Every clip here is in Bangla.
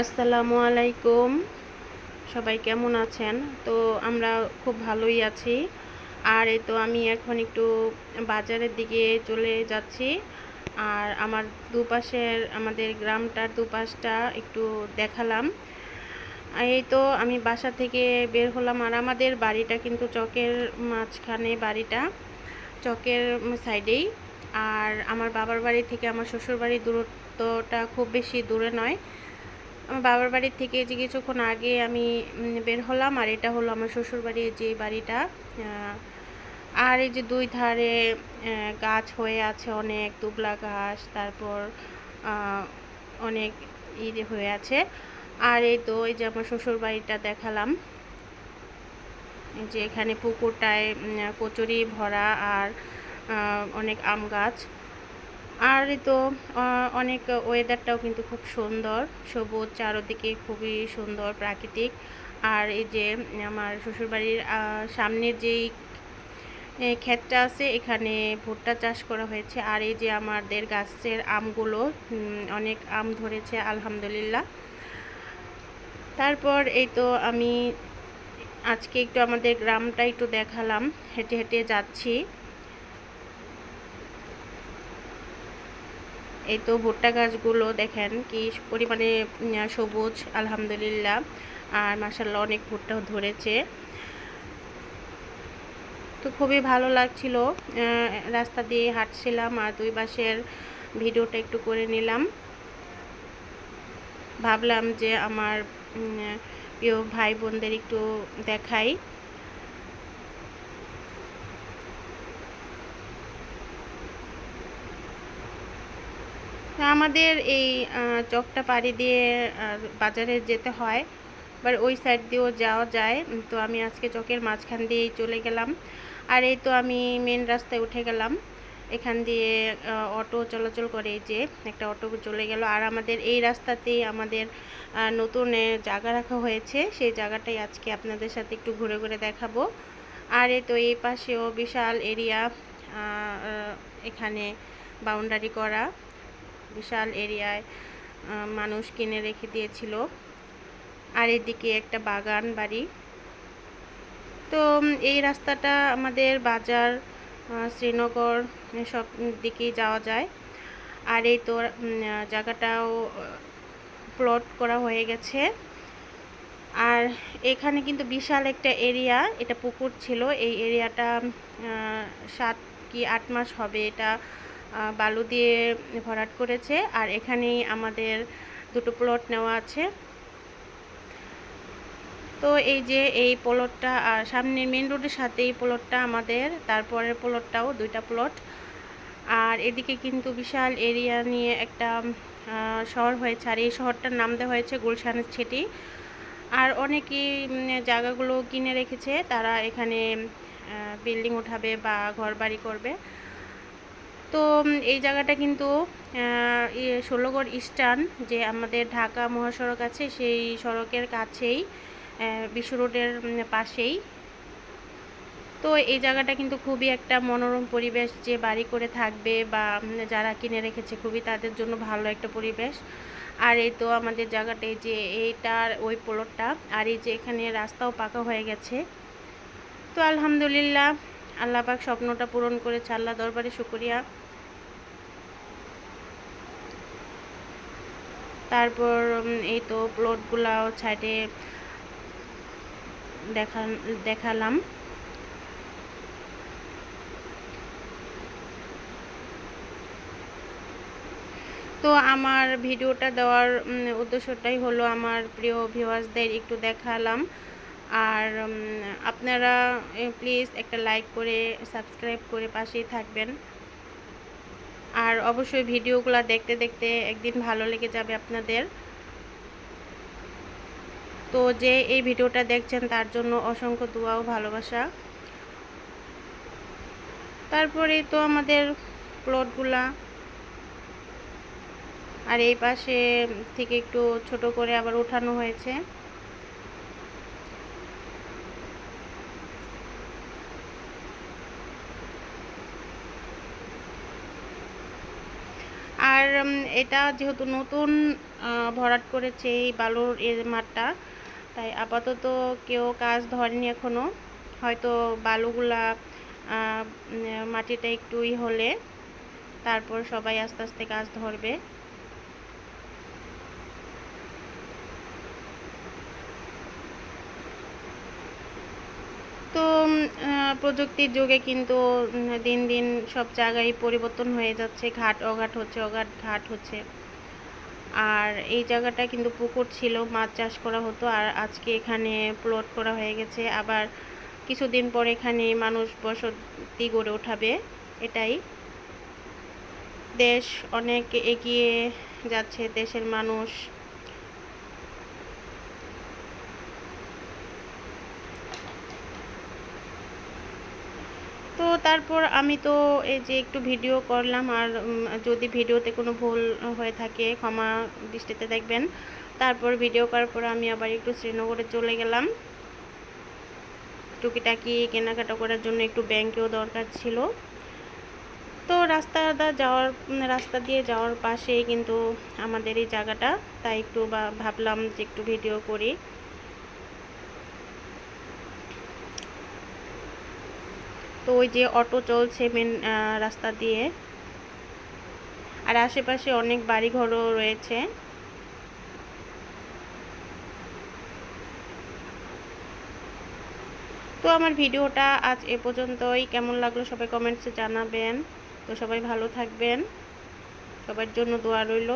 আসসালামু আলাইকুম। সবাই কেমন আছেন? তো আমরা খুব ভালোই আছি। আর এই তো আমি এখন একটু বাজারের দিকে চলে যাচ্ছি। আর আমার দুপাশের, আমাদের গ্রামটার দুপাশটা একটু দেখালাম। এই তো আমি বাসা থেকে বের হলাম। আর আমাদের বাড়িটা কিন্তু চকের মাঝখানে বাড়িটা, চকের সাইডেই। আর আমার বাবার বাড়ি থেকে আমার শ্বশুর বাড়ির দূরত্বটা খুব বেশি দূরে নয়। আমার বাবার বাড়ির থেকে যে কিছুক্ষণ আগে আমি বের হলাম, আর এটা হলো আমার শ্বশুর বাড়ির যে বাড়িটা আর এই যে দুই ধারে গাছ হয়ে আছে অনেক, দুবলা ঘাস তারপর অনেক ই হয়ে আছে। আর এই তো, এই যে আমার শ্বশুর বাড়িটা দেখালাম যে এখানে পুকুরটায় কচুরি ভরা আর অনেক আম গাছ। আর তো অনেক ওয়েদারটাও কিন্তু খুব সুন্দর। সবুজ চারোদিকে খুবই সুন্দর প্রাকৃতিক। আর এই যে আমার শ্বশুরবাড়ির সামনের যেই ক্ষেতটা আছে, এখানে ভুট্টা চাষ করা হয়েছে। আর এই যে আমাদের গাছের আমগুলো অনেক আম ধরেছে, আলহামদুলিল্লাহ। তারপর এই তো আমি আজকে একটু আমাদের গ্রামটা একটু দেখালাম। হেঁটে হেঁটে যাচ্ছি। এই তো ভুট্টা গাছগুলো দেখেন কি পরিমাণে সবুজ, আলহামদুলিল্লাহ। আর মাসাল্লাহ অনেক ভুট্টা ধরেছে। তো খুবই ভালো লাগছিল রাস্তা দিয়ে হাঁটছিলাম আর দুই পাশের ভিডিওটা একটু করে নিলাম। ভাবলাম যে আমার প্রিয় ভাই বোনদের একটু দেখাই। আমাদের এই চকটা পাড়ি দিয়ে বাজারে যেতে হয় এবার ওই সাইড দিয়েও যাওয়া যায়। তো আমি আজকে চকের মাঝখান দিয়েই চলে গেলাম। আর এই তো আমি মেন রাস্তায় উঠে গেলাম। এখান দিয়ে অটো চলাচল করে যে, একটা অটো চলে গেল। আর আমাদের এই রাস্তাতেই আমাদের নতুন জায়গা রাখা হয়েছে। সেই জায়গাটাই আজকে আপনাদের সাথে একটু ঘুরে ঘুরে দেখাবো। আর এই তো এই পাশেও বিশাল এরিয়া এখানে বাউন্ডারি করা। বিশাল এরিয়ায় মানুষ কিনে রেখে দিয়েছিল। আর এদিকে একটা বাগান বাড়ি। তো এই রাস্তাটা আমাদের বাজার শ্রীনগর সব দিকেই যাওয়া যায়। আর এই তো জায়গাটাও প্লট করা হয়ে গেছে। আর এখানে কিন্তু বিশাল একটা এরিয়া, এটা পুকুর ছিল। এই এরিয়াটা সাত কি আট মাস হবে এটা বালু দিয়ে ভরাট করেছে আর এখানেই আমাদের দুটো প্লট নেওয়া আছে। তো এই যে এই প্লটটা আর সামনের মেন রোডের সাথে এই প্লটটা আমাদের, তারপরের প্লটটাও দুইটা প্লট আর এদিকে কিন্তু বিশাল এরিয়া নিয়ে একটা শহর হয়েছে, আর এই শহরটার নাম দেওয়া হয়েছে গুলশানের ছেটি। আর অনেকেই জায়গাগুলো কিনে রেখেছে, তারা এখানে বিল্ডিং উঠাবে বা ঘর বাড়ি করবে। তো এই জায়গাটা কিন্তু ষোলোগড় ইস্টার্ন যে আমাদের ঢাকা মহাসড়ক আছে, সেই সড়কের কাছেই বিশ্ব রোডের পাশেই। তো এই জায়গাটা কিন্তু খুবই একটা মনোরম পরিবেশ, যে বাড়ি করে থাকবে বা যারা কিনে রেখেছে, খুবই তাদের জন্য ভালো একটা পরিবেশ। আর এই তো আমাদের জায়গাটাই যে এইটার ওই পোলটটা, আর এই যে এখানে রাস্তাও পাকা হয়ে গেছে। তো আলহামদুলিল্লাহ, আল্লাহ পাক স্বপ্নটা পূরণ করেছে, আল্লাহ দরবারে শুক্রিয়া। তারপর এই তো প্লটগুলাও সাইডে দেখা, দেখালাম। তো আমার ভিডিওটা দেওয়ার উদ্দেশ্যটাই হলো আমার প্রিয় ভিউয়ার্সদের একটু দেখালাম। আর আপনারা প্লিজ একটা লাইক করে সাবস্ক্রাইব করে পাশেই থাকবেন। আর অবশ্যই ভিডিওগুলো দেখতে দেখতে একদিন ভালো লেগে যাবে আপনাদের। তো যে এই ভিডিওটা দেখছেন, তার জন্য অসংখ্য দোয়াও ভালোবাসা। তারপরে তো আমাদের প্লটগুলা আর এই পাশে থেকে একটু ছোট করে আবার উঠানো হয়েছে আর এটা যেহেতু নতুন ভরাট করেছে এই বালুর এর মাঠটা, তাই আপাতত কেউ কাজ ধরেনি এখনও হয়তো বালুগুলা মাটিটা একটু ই হলে, তারপর সবাই আস্তে আস্তে কাজ ধরবে। তো প্রযুক্তির যুগে কিন্তু দিন দিন সব জায়গায় পরিবর্তন হয়ে যাচ্ছে। ঘাট, অঘাট হচ্ছে, অঘাট ঘাট হচ্ছে। আর এই জায়গাটা কিন্তু পুকুর ছিল, মাছ চাষ করা হতো। আর আজকে এখানে প্লট করা হয়ে গেছে। আবার কিছুদিন পর এখানে মানুষ বসতি গড়ে ওঠাবে, এটাই। দেশ অনেক এগিয়ে যাচ্ছে, দেশের মানুষ তো তারপর আমি তো এই যে একটু ভিডিও করলাম আর যদি ভিডিওতে কোনো ভুল হয়ে থাকে, ক্ষমা দৃষ্টিতে দেখবেন। তারপর ভিডিও করার পর আমি আবার একটু শ্রীনগরে চলে গেলাম। টুকিটাকি কেনাকাটা করার জন্য একটু ব্যাংকেও দরকার ছিল। তো রাস্তা যাওয়ার রাস্তা দিয়ে যাওয়ার পাশেই কিন্তু আমাদের এই জায়গাটা। তাই একটু ভাবলাম যে একটু ভিডিও করি। তো ওই যে অটো চলছে মেন রাস্তা দিয়ে। আর আশেপাশে অনেক বাড়িঘরও রয়েছে। তো আমার ভিডিওটা আজ এ পর্যন্তই। কেমন লাগল সবাই কমেন্টসে জানাবেন। তো সবাই ভালো থাকবেন। সবার জন্য দোয়া রইল।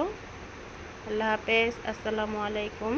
আল্লাহ হাফেজ। আসসালামু আলাইকুম।